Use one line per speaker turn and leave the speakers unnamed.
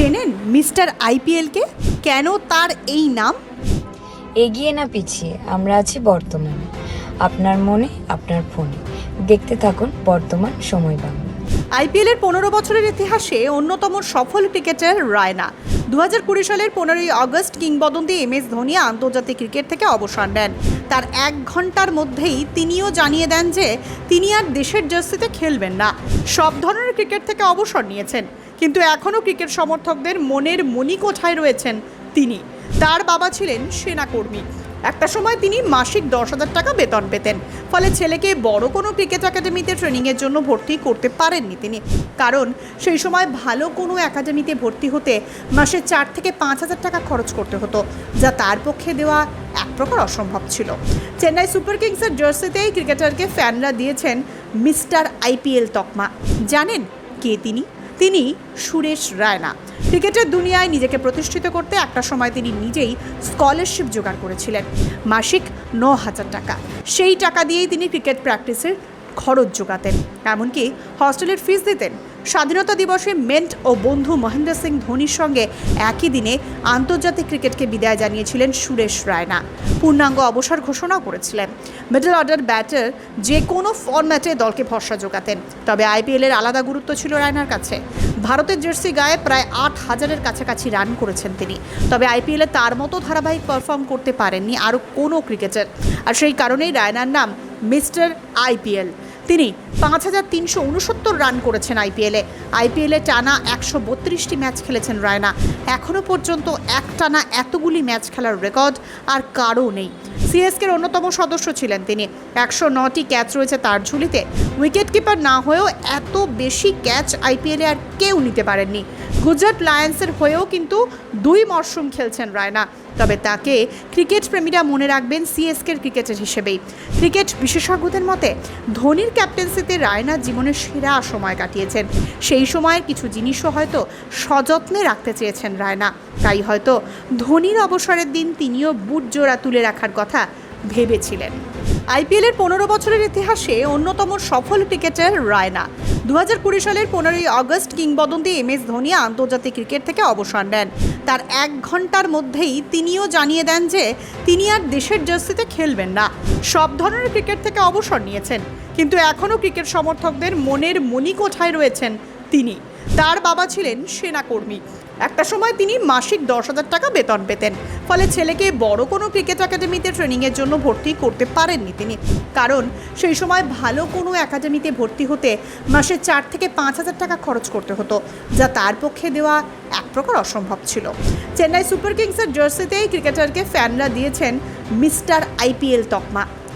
চেনেন মিস্টার আইপিএলকে? কেন তার এই নাম?
এগিয়ে না পিছিয়ে আমরা আছি বর্তমানে। আপনার মনে আপনার ফোনে। দেখতে থাকুন বর্তমান সময় বাংলা।
আইপিএলের পনেরো বছরের ইতিহাসে অন্যতম সফল ক্রিকেটার রায়না। দু হাজার কুড়ি সালের পনেরোই আগস্ট কিংবদন্তি এম এস ধোনি আন্তর্জাতিক ক্রিকেট থেকে অবসর নেন। তার এক ঘণ্টার মধ্যেই তিনিও জানিয়ে দেন যে তিনি আর দেশের জার্সিতে খেলবেন না। সব ধরনের ক্রিকেট থেকে অবসর নিয়েছেন। কিন্তু এখনও ক্রিকেট সমর্থকদের মনের মণিকোঠায় রয়েছেন তিনি? তার বাবা ছিলেন সেনাকর্মী। একটা সময় তিনি মাসিক দশ হাজার টাকা বেতন পেতেন। ফলে ছেলেকে বড় কোনো ক্রিকেট একাডেমিতে ট্রেনিংয়ের জন্য ভর্তি করতে পারেননি তিনি। কারণ সেই সময় ভালো কোনো একাডেমিতে ভর্তি হতে মাসে চার থেকে পাঁচ হাজার টাকা খরচ করতে হতো, যা তার পক্ষে দেওয়া এক প্রকার অসম্ভব ছিল। চেন্নাই সুপার কিংসের জার্সিতেই ক্রিকেটারকে ফ্যানরা দিয়েছেন মিস্টার আইপিএল তকমা। জানেন কে তিনি? তিনি সুরেশ রায়না। ক্রিকেটের দুনিয়ায় নিজেকে প্রতিষ্ঠিত করতে একটা সময় তিনি নিজেই স্কলারশিপ জোগাড় করেছিলেন। মাসিক ন হাজার টাকা। সেই টাকা দিয়েই তিনি ক্রিকেট প্র্যাকটিসের খরচ জোগাতেন। এমনকি হস্টেলের ফিস দিতেন। স্বাধীনতা দিবসে মেন্ট ও বন্ধু মহেন্দ্র সিং ধোনির সঙ্গে একই দিনে আন্তর্জাতিক ক্রিকেটকে বিদায় জানিয়েছিলেন সুরেশ রায়না। পূর্ণাঙ্গ অবসর ঘোষণাও করেছিলেন। মিডল অর্ডার ব্যাটার যে কোনো ফরম্যাটে দলকে ভরসা জোগাতেন তবে আইপিএলের আলাদা গুরুত্ব ছিল রায়নার কাছে। ভারতের জার্সি গায়ে প্রায় আট হাজারের কাছাকাছি রান করেছেন তিনি। তবে আইপিএলে তার মতো ধারাবাহিক পারফর্ম করতে পারেননি আরও কোনো ক্রিকেটার। আর সেই কারণেই রায়নার নাম মিস্টার আইপিএল। তিনি পাঁচ হাজার তিনশো উনসত্তর রান করেছেন আইপিএলে। আইপিএলে টানা একশো বত্রিশটি ম্যাচ খেলেছেন রায়না। এখনও পর্যন্ত এক টানা এতগুলি ম্যাচ খেলার রেকর্ড আর কারও নেই। সিএসকের অন্যতম সদস্য ছিলেন তিনি। একশো নটি ক্যাচ রয়েছে তার ঝুলিতে। উইকেট কিপার না হয়েও এত বেশি ক্যাচ আইপিএলে আর কেউ নিতে পারেননি। গুজরাট লায়ন্সের হয়েও কিন্তু দুই মরশুম খেলছেন রায়না। তবে তাকে ক্রিকেট প্রেমীরা মনে রাখবেন সিএসকের ক্রিকেটার হিসেবেই। ক্রিকেট বিশেষজ্ঞদের মতে, ধোনির ক্যাপ্টেন্সিতে রায়না জীবনের সেরা সময় কাটিয়েছেন। সেই সময়ের কিছু জিনিসও হয়তো সযত্নে রাখতে চেয়েছেন রায়না। তাই হয়তো ধোনির অবসরের দিন তিনিও বুট জোড়া তুলে রাখার কথা ভেবেছিলেন। আইপিএলের পনেরো বছরের ইতিহাসে অন্যতম সফল ক্রিকেটার রায়না। দু হাজার কুড়ি সালের পনেরোই আগস্ট কিংবদন্তি এম এস ধোনি আন্তর্জাতিক ক্রিকেট থেকে অবসর নেন। তার এক ঘণ্টার মধ্যেই তিনিও জানিয়ে দেন যে তিনি আর দেশের জার্সিতে খেলবেন না। সব ধরনের ক্রিকেট থেকে অবসর নিয়েছেন। কিন্তু এখনও ক্রিকেট সমর্থকদের মনের মণিকোঠায় রয়েছেন তিনি। তার বাবা ছিলেন সেনাকর্মী। একটা সময় তিনি মাসিক দশ হাজার টাকা বেতন পেতেন। ফলে ছেলেকে বড় কোনো ক্রিকেট একাডেমিতে ট্রেনিংয়ের জন্য ভর্তি করতে পারেননি তিনি। কারণ সেই সময় ভালো কোনো একাডেমিতে ভর্তি হতে মাসে চার থেকে পাঁচ হাজার টাকা খরচ করতে হতো, যা তার পক্ষে দেওয়া এক প্রকার অসম্ভব ছিল। চেন্নাই সুপার কিংসের জার্সিতেই ক্রিকেটারকে ফ্যানরা দিয়েছেন মিস্টার আইপিএল তকমা।